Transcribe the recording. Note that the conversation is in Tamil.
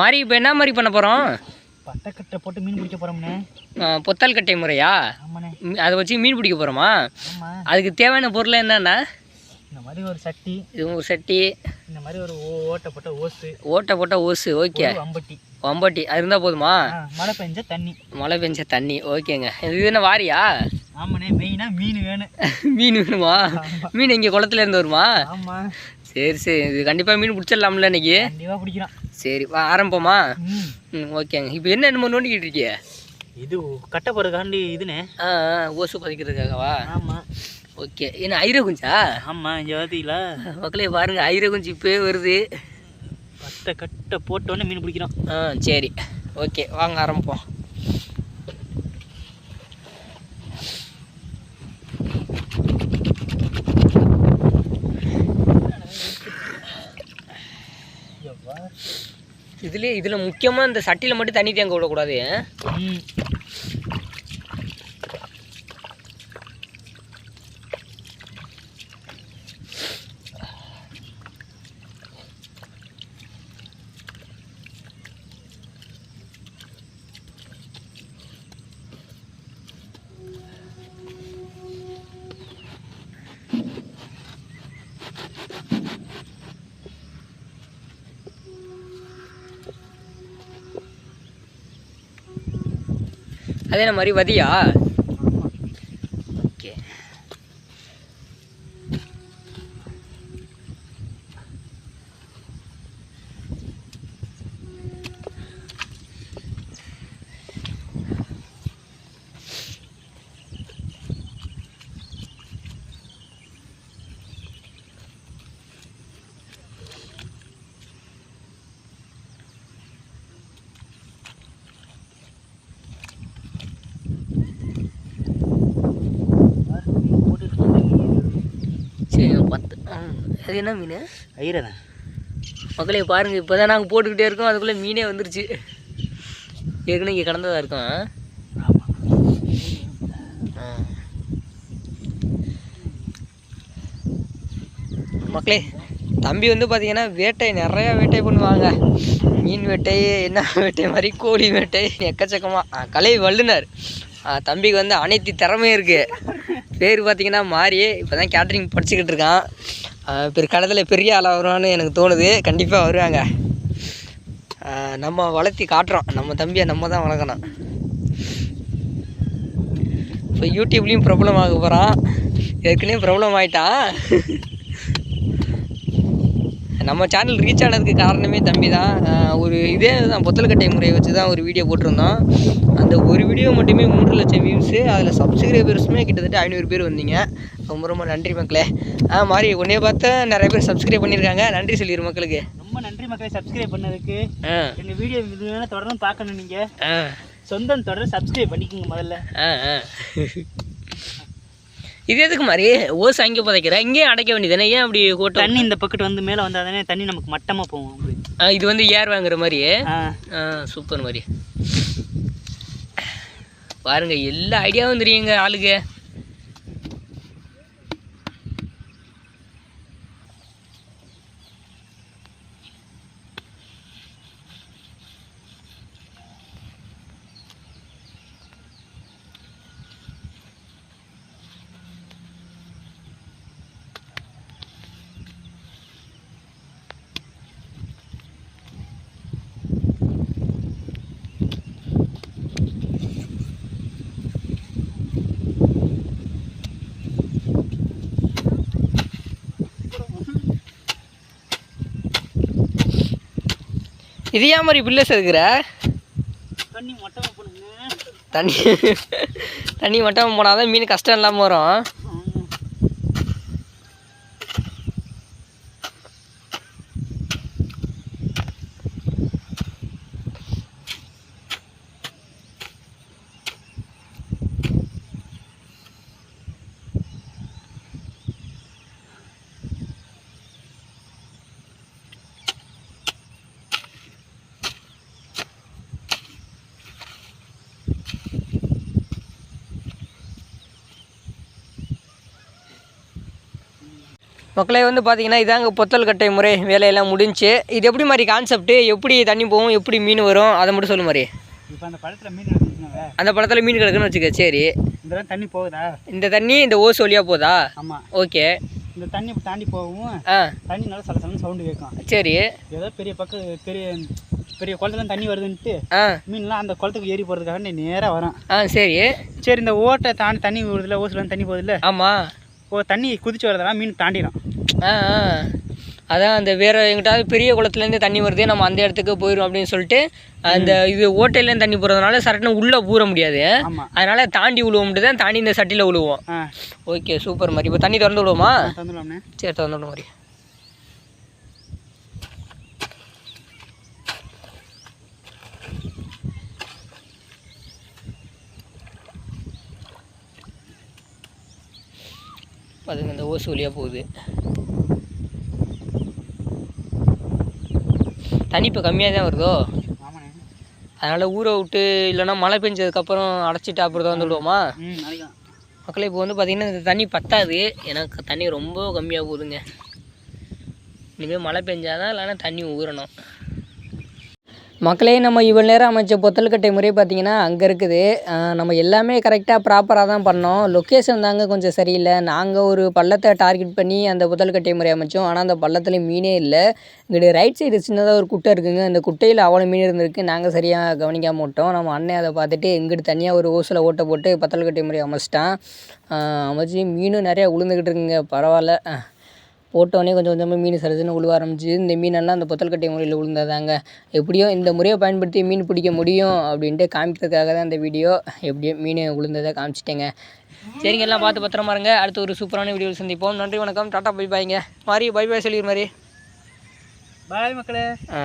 மாறி இப்போ என்ன மாதிரி பண்ண போகிறோம் பட்டக்கட்டை போட்டு மீன் பிடிக்க போகிறோம்ண்ணே பொத்தல் கட்டை முறையா? அதை வச்சு மீன் பிடிக்க போகிறோமா அதுக்கு தேவையான பொருள் என்னென்னா? இந்த மாதிரி ஒரு சட்டி. இது ஒரு சட்டி. இந்த மாதிரி ஒரு ஓட்டை போட்ட ஓசு. ஓட்டை போட்ட ஓசு ஓகே. அம்பட்டி. வம்பட்டி அது இருந்தால் போதுமா? மழை பெஞ்ச தண்ணி. மழை பெஞ்ச தண்ணி ஓகேங்க. இது என்ன வாரியா? ஆமாண்ணே மெயினாக மீன் வேணும். மீன் வேணுமா? மீன் இங்கே குளத்துல இருந்து வருமா? ஆமாம் சரி சரி. இது கண்டிப்பாக மீன் பிடிச்சிடலாம்ல இன்னைக்கு. கண்டிப்பாக பிடிக்கிறோம். சரி வா ஆரம்பிப்போமா? ம். ஓகேங்க. இப்போ என்ன என்னமோ நோண்டிக்கிட்டு இருக்கிய? இது கட்டை போகிறதுக்காண்டி இதுண்ணே ஆ ஆ, ஓசு பதிக்கிறதுக்காகவா? ஆமாம் ஓகே. என்ன ஐர குஞ்சா? ஆமாம் இங்கே பார்த்தீங்களா மக்களே பாருங்க ஐர குஞ்சு இப்போவே வருது. பட்டை கட்டை போட்டோன்னே மீன் பிடிக்கிறோம். ஆ சரி. ஓகே வாங்க ஆரம்பிப்போம். இதுலேயே இதில் முக்கியமாக இந்த சட்டியில் மட்டும் தண்ணி தேங்க விடக்கூடாது அதே மாதிரி வதியா ஓகே சரி பத்து ம், அது என்ன மீன்? ஐரண்ணே மக்களே பாருங்க இப்போ தான் நாங்கள் போட்டுக்கிட்டே இருக்கோம். அதுக்குள்ளே மீனே வந்துருச்சு. ஏற்கனவே இங்கே கடந்ததாக இருக்கும். மக்களே தம்பி வந்து பார்த்தீங்கன்னா வேட்டை நிறையா வேட்டை பண்ணுவாங்க. மீன் வேட்டை என்ன வேட்டை மாதிரி கோழி வேட்டை எக்கச்சக்கமாக கலை வல்லுனர். தம்பிக்கு வந்து அனைத்து திறமையும் இருக்குது பேர் பார்த்தீங்கன்னா மாறி இப்போ தான் கேட்ரிங் படிச்சுக்கிட்டு இருக்கான். ஆ, கடத்தில் பெரிய ஆளாக வருவான்னு எனக்கு தோணுது. கண்டிப்பாக வருவாங்க. நம்ம வளர்த்தி காட்டுறோம். நம்ம தம்பியை நம்ம தான் வளர்க்கணும். இப்போ யூடியூப்லேயும் ப்ராப்ளம் ஆக போகிறான் ஏற்கனவே ப்ராப்ளம் ஆகிட்டான் நம்ம சேனல் ரீச் ஆனதுக்கு காரணமே தம்பி தான். ஒரு இதே தான் பொத்தல்கட்டை முறையை வச்சு தான் ஒரு வீடியோ போட்டிருந்தோம். அந்த ஒரு வீடியோ மட்டுமே மூன்று லட்சம் வியூஸு அதில் சப்ஸ்கிரைபர்ஸுமே கிட்டத்தட்ட ஐநூறு பேர் வந்தீங்க. ரொம்ப ரொம்ப நன்றி மக்களே. ஆ மாதிரி உன்னைய பார்த்து நிறைய பேர் சப்ஸ்கிரைப் பண்ணியிருக்காங்க. நன்றி சொல்லிடு மக்களுக்கு. ரொம்ப நன்றி மக்களை சப்ஸ்கிரைப் பண்ணதுக்கு. எங்கள் வீடியோ இதுவே தொடர்ந்து பார்க்கணும் நீங்கள் சொந்தம் தொடர் சப்ஸ்கிரைப் பண்ணிக்கோங்க முதல்ல. இது எதுக்கு மாதிரி ஓஸ் அங்கே புதைக்கிற? இங்கேயும் அடைக்க வேண்டியதானே ஏன் அப்படி கூட்டம் தண்ணி இந்த பக்கெட் வந்து மேலே வந்தால் தானே தண்ணி நமக்கு மட்டமாக போகும் இது வந்து ஏர் வாங்குற மாதிரி சூப்பர் மாதிரி பாருங்க எல்லா ஐடியாவும் தெரியுங்க ஆளுக்கு. இது ஏன் மாதிரி பில்லஸ் இருக்கிற தண்ணி மட்டமாக தண்ணி தண்ணி மட்டும் போனால் தான் மீன் கஷ்டம் இல்லாமல் வரும். மக்களே வந்து பார்த்தீங்கன்னா இதாங்க பொத்தல் கட்டை முறை. வேலையெல்லாம் முடிஞ்சு. இது எப்படி மாதிரி கான்செப்ட் எப்படி தண்ணி போகும்? எப்படி மீன் வரும்? அதை மட்டும் சொல்லு மாதிரி. இப்போ அந்த பழத்தில் மீன் அந்த படத்தில் மீன் கிடக்குன்னு வச்சுக்க சரி. இந்த தண்ணி போகுதா? இந்த தண்ணி இந்த ஓஸ் வழியாக போதா? ஆமாம் ஓகே. இந்த தண்ணி தாண்டி போகவும் ஆ. தண்ணி நல்லா சல சலன்னு சவுண்டு கேட்கும். சரி. ஏதோ பெரிய பக்கம் பெரிய பெரிய குளத்துல தண்ணி வருதுன்ட்டு ஆ. மீன்லாம் அந்த குளத்துக்கு ஏறி போகிறதுக்காக நீ நேராக வரும். ஆ சரி. சரி இந்த ஓட்டை தாண்டி தண்ணி வருதுல ஓசில் தண்ணி போகுதுல்ல ஆமாம் ஓ தண்ணி குதிச்சு வரதெல்லாம் மீன் தாண்டிடும். ஆ அதான் அந்த வேறு எங்கிட்டாவது பெரிய குளத்துலேருந்து தண்ணி வருது நம்ம அந்த இடத்துக்கு போயிடும் அப்படின்னு சொல்லிட்டு அந்த இது ஓட்டையிலேருந்து தண்ணி போகிறதுனால சரட்டுன்னு உள்ளே பூர முடியாது. அதனால தாண்டி விழுவோம்ட்டு தான் தாண்டி இந்த சட்டியில் விழுவோம் ஓகே சூப்பர் மாதிரி. இப்போ தண்ணி திறந்து விடுவோமா? சரி திறந்து விடுவோம் மாதிரி. அதுங்க இந்த ஓசு வழியாக போகுது. தண்ணி இப்போ கம்மியாக தான் வருதோ? அதனால் ஊரை விட்டு இல்லைன்னா மழை பெஞ்சதுக்கப்புறம் அடைச்சிட்டு அப்புறம் தான் விடுவோமா ம் நாளைக்கு மக்களே இப்போ வந்து பார்த்திங்கன்னா இந்த தண்ணி பத்தாது. எனக்கு தண்ணி ரொம்ப கம்மியாக போகுதுங்க. இனிமேல் மழை பெஞ்சாதான் இல்லைன்னா தண்ணி ஊறணும். மக்களே நம்ம இவ்வளோ நேரம் அமைச்ச பொத்தல்கட்டை முறை பார்த்திங்கன்னா அங்கே இருக்குது. நம்ம எல்லாமே கரெக்டாக ப்ராப்பராக தான் பண்ணோம். லொக்கேஷன் தாங்க கொஞ்சம் சரியில்லை. நாங்கள் ஒரு பள்ளத்தை டார்கெட் பண்ணி அந்த புத்தல்கட்டை முறை அமைச்சோம். ஆனால் அந்த பள்ளத்தில் மீனே இல்லை. இங்கிட்டு ரைட் சைடு சின்னதாக ஒரு குட்டை இருக்குங்க. அந்த குட்டையில் அவ்வளோ மீன் இருந்திருக்கு. நாங்கள் சரியாக கவனிக்காம விட்டோம். நம்ம அண்ணன் அதை பார்த்துட்டு இங்கிட்டு தனியாக ஒரு ஓசில் ஓட்டை போட்டு பத்தல்கட்டை முறை அமைச்சிட்டான். அமைச்சு மீனும் நிறையா உளுந்துக்கிட்டு இருக்குங்க. பரவாயில்ல. போட்டோடனே கொஞ்சம் கொஞ்சமாக மீன் சரிச்சுன்னு உழுவ ஆரம்பிச்சு இந்த மீனெல்லாம் அந்த பொத்தல்கட்டை முறையில் விழுந்ததாங்க எப்படியோ இந்த முறையை பயன்படுத்தி மீன் பிடிக்க முடியும் அப்படின்ட்டு காமிக்கிறதுக்காக தான் இந்த வீடியோ எப்படியோ மீன் விழுந்ததை காமிச்சிட்டேங்க. சரிங்க எல்லாம் பார்த்து பத்திரமா இருங்க. அடுத்து ஒரு சூப்பரான வீடியோவில் சந்திப்போம். நன்றி வணக்கம். டாட்டா பை பாய்ங்க மாதிரி பை பாய் சொல்லிடு மாதிரி பாய் மக்களே. ஆ.